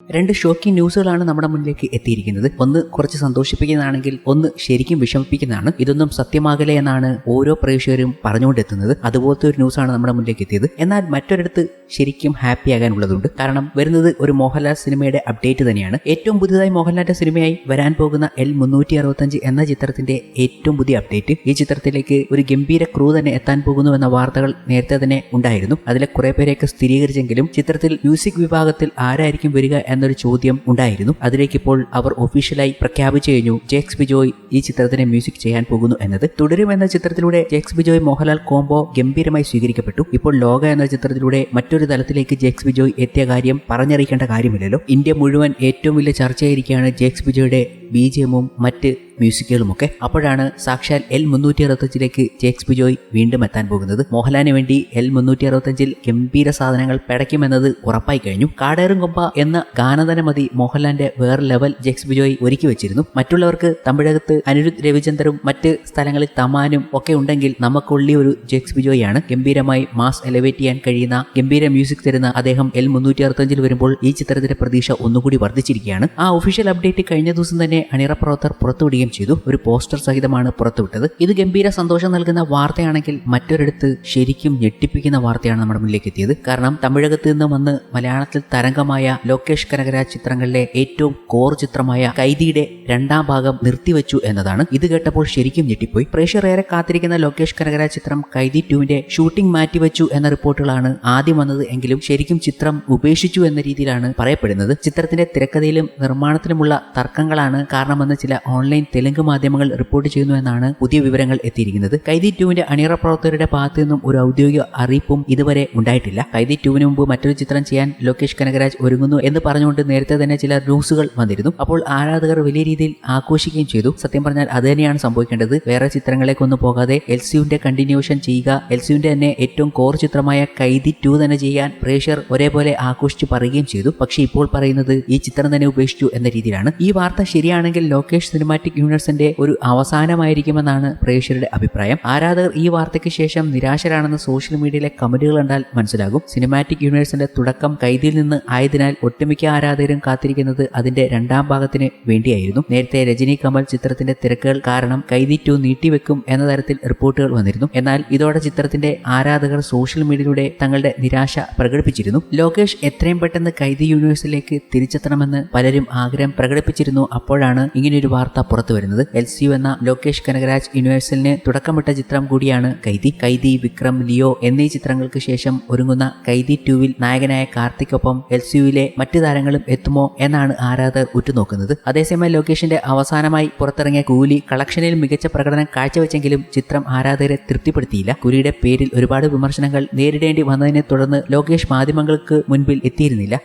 രണ്ട് ഷോക്കിംഗ് ന്യൂസുകളാണ് നമ്മുടെ മുന്നിലേക്ക് എത്തിയിരിക്കുന്നത്. ഒന്ന് കുറച്ച് സന്തോഷിപ്പിക്കുന്നതാണെങ്കിൽ ഒന്ന് ശരിക്കും വിഷമിപ്പിക്കുന്നതാണ്. ഇതൊന്നും സത്യമാകലേ എന്നാണ് ഓരോ പ്രേക്ഷകരും പറഞ്ഞുകൊണ്ടെത്തുന്നത്. അതുപോലത്തെ ഒരു ന്യൂസാണ് നമ്മുടെ മുന്നിലേക്ക് എത്തിയത്. എന്നാൽ മറ്റൊരിടത്ത് ശരിക്കും ഹാപ്പി ആകാനുള്ളതുണ്ട്. കാരണം വരുന്നത് ഒരു മോഹൻലാൽ സിനിമയുടെ അപ്ഡേറ്റ് തന്നെയാണ്. ഏറ്റവും പുതിയതായി മോഹൻലാലിന്റെ സിനിമയായി വരാൻ പോകുന്ന എൽ മുന്നൂറ്റി അറുപത്തഞ്ച് എന്ന ചിത്രത്തിന്റെ ഏറ്റവും പുതിയ അപ്ഡേറ്റ്. ഈ ചിത്രത്തിലേക്ക് ഒരു ഗംഭീര ക്രൂ തന്നെ എത്താൻ പോകുന്നു എന്ന വാർത്തകൾ നേരത്തെ തന്നെ ഉണ്ടായിരുന്നു. അതിലെ കുറെ പേരെയൊക്കെ സ്ഥിരീകരിച്ചെങ്കിലും ചിത്രത്തിൽ മ്യൂസിക് വിഭാഗത്തിൽ ആരായിരിക്കും വരിക എന്നൊരു ചോദ്യം ഉണ്ടായിരുന്നു. അതിലേക്ക് ഇപ്പോൾ അവർ ഒഫീഷ്യലായി പ്രഖ്യാപിച്ചു കഴിഞ്ഞു. ജേക്സ് ബിജോയ് ഈ ചിത്രത്തിന് മ്യൂസിക് ചെയ്യാൻ പോകുന്നു എന്നത്. തുടരും എന്ന ചിത്രത്തിലൂടെ ജേക്സ് ബിജോയ് മോഹൻലാൽ കോംബോ ഗംഭീരമായി സ്വീകരിക്കപ്പെട്ടു. ഇപ്പോൾ ലോക എന്ന ചിത്രത്തിലൂടെ മറ്റൊരു തലത്തിലേക്ക് ജേക്സ് ബിജോയ് എത്തിയ കാര്യം പറഞ്ഞറിയിക്കേണ്ട കാര്യമില്ലല്ലോ. ഇന്ത്യ മുഴുവൻ ഏറ്റവും വലിയ ചർച്ചയായിരിക്കുകയാണ് ജേക്സ് ബിജോയുടെ ബി ജി എമ്മും മറ്റ് മ്യൂസിക്കുകളുമൊക്കെ അപ്പോഴാണ് സാക്ഷാൽ എൽ മുന്നൂറ്റി അറുപത്തഞ്ചിലേക്ക് ജേക്സ് ബിജോയ് വീണ്ടും എത്താൻ പോകുന്നത്. മോഹൻലാലിന് വേണ്ടി എൽ മുന്നൂറ്റി അറുപത്തഞ്ചിൽ ഗംഭീര സാധനങ്ങൾ പടയ്ക്കുമെന്നത് ഉറപ്പായി കഴിഞ്ഞു. കാടേറും കൊമ്പ എന്ന ഗാനതന മതി മോഹൻലാലിന്റെ വേറെ ലെവൽ ജേക്സ് ബിജോയ് ഒരുക്കി വെച്ചിരുന്നു. മറ്റുള്ളവർക്ക് തമിഴകത്ത് അനിരുദ്ധ് രവിചന്ദ്രും മറ്റ് സ്ഥലങ്ങളിൽ തമാനും ഒക്കെ ഉണ്ടെങ്കിൽ നമുക്കുള്ളി ഒരു ജേക്സ് ബിജോയ് ആണ് ഗംഭീരമായി മാസ് എലവേറ്റ് ചെയ്യാൻ കഴിയുന്ന ഗംഭീര മ്യൂസിക് തരുന്ന അദ്ദേഹം എൽ മുന്നൂറ്റി അറുപത്തഞ്ചിൽ വരുമ്പോൾ ഈ ചിത്രത്തിന്റെ പ്രതീക്ഷ ഒന്നുകൂടി വർദ്ധിച്ചിരിക്കുകയാണ്. ആ ഒഫീഷ്യൽ അപ്ഡേറ്റ് കഴിഞ്ഞ ദിവസം തന്നെ അണിയറ പ്രവർത്തകർ പുറത്തുവിടുകയും ചെയ്തു. ഒരു പോസ്റ്റർ സഹിതമാണ് പുറത്തുവിട്ടത്. ഇത് ഗംഭീര സന്തോഷം നൽകുന്ന വാർത്തയാണെങ്കിൽ മറ്റൊരിടത്ത് ശരിക്കും ഞെട്ടിപ്പിക്കുന്ന വാർത്തയാണ് നമ്മുടെ മുന്നിലേക്ക് എത്തിയത്. കാരണം തമിഴകത്ത് നിന്ന് വന്ന് മലയാളത്തിൽ തരംഗമായ ലോകേഷ് കനകരാജ് ചിത്രങ്ങളിലെ ഏറ്റവും കോർ ചിത്രമായ കൈദിയുടെ രണ്ടാം ഭാഗം നിർത്തിവെച്ചു എന്നതാണ്. ഇത് കേട്ടപ്പോൾ ശരിക്കും ഞെട്ടിപ്പോയി. പ്രേക്ഷകർ ഏറെ കാത്തിരിക്കുന്ന ലോകേഷ് കനകരാജ് ചിത്രം കൈദി ടുവിന്റെ ഷൂട്ടിംഗ് മാറ്റിവെച്ചു എന്ന റിപ്പോർട്ടുകളാണ് ആദ്യം വന്നത്. എങ്കിലും ശരിക്കും ചിത്രം ഉപേക്ഷിച്ചു എന്ന രീതിയിലാണ് പറയപ്പെടുന്നത്. ചിത്രത്തിന്റെ തിരക്കഥയിലും നിർമ്മാണത്തിലുമുള്ള തർക്കങ്ങളാണ് കാരണമെന്ന് ചില ഓൺലൈൻ തെലുങ്ക് മാധ്യമങ്ങൾ റിപ്പോർട്ട് ചെയ്യുന്നുവെന്നാണ് പുതിയ വിവരങ്ങൾ എത്തിയിരിക്കുന്നത്. കൈദി ടുവിന്റെ അണിയറ പ്രവർത്തകരുടെ ഭാഗത്തു നിന്നും ഒരു ഔദ്യോഗിക അറിയിപ്പും ഇതുവരെ ഉണ്ടായിട്ടില്ല. കൈദി ടുവിന് മുമ്പ് മറ്റൊരു ചിത്രം ചെയ്യാൻ ലോകേഷ് കനകരാജ് ഒരുങ്ങുന്നു എന്ന് പറഞ്ഞുകൊണ്ട് നേരത്തെ തന്നെ ചില ന്യൂസുകൾ വന്നിരുന്നു. അപ്പോൾ ആരാധകർ വലിയ രീതിയിൽ ആഘോഷിക്കുകയും ചെയ്തു. സത്യം പറഞ്ഞാൽ അത് തന്നെയാണ് സംഭവിക്കേണ്ടത്. വേറെ ചിത്രങ്ങളിലേക്കൊന്നും പോകാതെ എൽ സിയുന്റെ കണ്ടിന്യൂഷൻ ചെയ്യുക എൽ സിയുന്റെ തന്നെ ഏറ്റവും കോർ ചിത്രമായ കൈദി ടു തന്നെ ചെയ്യാൻ പ്രേക്ഷകർ ഒരേപോലെ ആഘോഷിച്ച് പറയുകയും ചെയ്തു. പക്ഷേ ഇപ്പോൾ പറയുന്നത് ഈ ചിത്രം തന്നെ ഉപേക്ഷിച്ചു എന്ന രീതിയിലാണ്. ഈ വാർത്ത ശരിയാണെങ്കിൽ ലോകേഷ് സിനിമാറ്റിക് യൂണിവേഴ്സിന്റെ ഒരു അവസാനമായിരിക്കുമെന്നാണ് പ്രേക്ഷകരുടെ അഭിപ്രായം. ആരാധകർ ഈ വാർത്തയ്ക്ക് ശേഷം നിരാശരാണെന്ന് സോഷ്യൽ മീഡിയയിലെ കമന്റുകൾ കണ്ടാൽ മനസ്സിലാകും. സിനിമാറ്റിക് യൂണിവേഴ്സിന്റെ തുടക്കം കൈതിയിൽ നിന്ന് ആയതിനാൽ ഒട്ടുമിക്ക ആരാധകരും കാത്തിരിക്കുന്നത് അതിന്റെ രണ്ടാം ഭാഗത്തിന് വേണ്ടിയായിരുന്നു. നേരത്തെ രജനി കമൽ ചിത്രത്തിന്റെ തിരക്കുകൾ കാരണം കൈതി ടു നീട്ടിവെക്കും എന്ന തരത്തിൽ റിപ്പോർട്ടുകൾ വന്നിരുന്നു. എന്നാൽ ഇതോടെ ചിത്രത്തിന്റെ ആരാധകർ സോഷ്യൽ മീഡിയയിലൂടെ തങ്ങളുടെ നിരാശ പ്രകടിപ്പിച്ചിരുന്നു. ലോകേഷ് എത്രയും പെട്ടെന്ന് കൈതി യൂണിവേഴ്സിലേക്ക് തിരിച്ചെത്തണമെന്ന് പലരും ആഗ്രഹം പ്രകടിപ്പിച്ചിരുന്നു. അപ്പോഴാണ് ഇങ്ങനെയൊരു വാർത്ത പുറത്തു വരുന്നത്. എൽ സി യു എന്ന ലോകേഷ് കനകരാജ് യൂണിവേഴ്സലിന് തുടക്കമിട്ട ചിത്രം കൂടിയാണ് കൈദി. കൈദി വിക്രം ലിയോ എന്നീ ചിത്രങ്ങൾക്ക് ശേഷം ഒരുങ്ങുന്ന കൈദി ടുവിൽ നായകനായ കാർത്തിക്കൊപ്പം എൽ സി യുവിലെ മറ്റു താരങ്ങളും എത്തുമോ എന്നാണ് ആരാധകർ ഉറ്റുനോക്കുന്നത്. അതേസമയം ലോകേഷിന്റെ അവസാനമായി പുറത്തിറങ്ങിയ കൂലി കളക്ഷനിൽ മികച്ച പ്രകടനം കാഴ്ചവെച്ചെങ്കിലും ചിത്രം ആരാധകരെ തൃപ്തിപ്പെടുത്തിയില്ല. കൂലിയുടെ പേരിൽ ഒരുപാട് വിമർശനങ്ങൾ നേരിടേണ്ടി വന്നതിനെ തുടർന്ന് ലോകേഷ് മാധ്യമങ്ങൾക്ക് മുൻപിൽ എത്തിയിരുന്നില്ല.